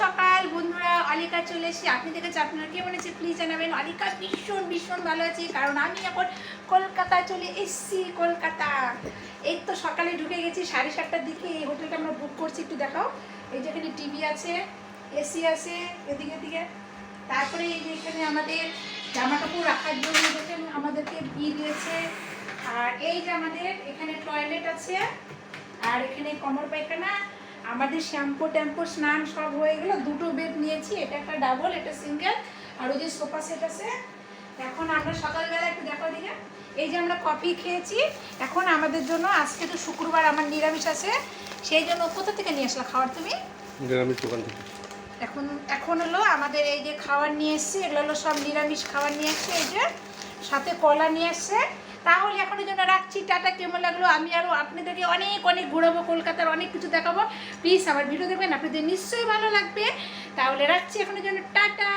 সকাল, বন্ধুরা। অলিকা, চলে এসেছি আপনি দেখেছি আপনারা কেমন আছে প্লিজ জানাবেন। অলিকা ভীষণ ভীষণ ভালো আছি। কারণ আমি এখন কলকাতায় চলে এসেছি, কলকাতা। এই তো সকালে ঢুকে গেছি, সাড়ে সাতটার দিকে। এই হোটেলটা আমরা বুক করছি, একটু দেখাও। এই যে এখানে টিভি আছে এসি আছে, এদিকে এদিকে। তারপরে এই যে এখানে আমাদের জামা কাপড় রাখার জন্য দেখেন আমাদেরকে বি দিয়েছে। আর এই যে আমাদের এখানে টয়লেট আছে, আর এখানে কমর পায়খানা আমাদের শ্যাম্পু ট্যাম্পু স্নান সব হয়ে গেল। দুটো বেড নিয়েছি এটা একটা ডাবল এটা সিঙ্গেল আর ওই যে সোফা সেট আছে। এখন আমরা সকালবেলা একটু দেখো দিকে। এই যে আমরা কফি খেয়েছি এখন আমাদের জন্য আজকে তো শুক্রবার আমার নিরামিষ আছে। সেই জন্য কোথা থেকে নিয়ে আসলা খাবার তুমি? নিরামিষ দোকান থেকে। এখন এখন হলো আমাদের এই যে খাবার নিয়ে এসছে এগুলো হলো সব নিরামিষ খাবার নিয়ে এসছে। এই যে সাথে কলা নিয়ে এসছে তাহলে এখন জন্য রাখছি, টাটা, কেমন লাগল? আমি আরও আপনাদেরকে অনেক অনেক ঘুরাবো, কলকাতার অনেক কিছু দেখাবো। প্লিজ আমার ভিডিও দেখবেন, আপনাদের নিশ্চয়ই ভালো লাগবে। তাহলে রাখছি এখন জন্য, টাটা!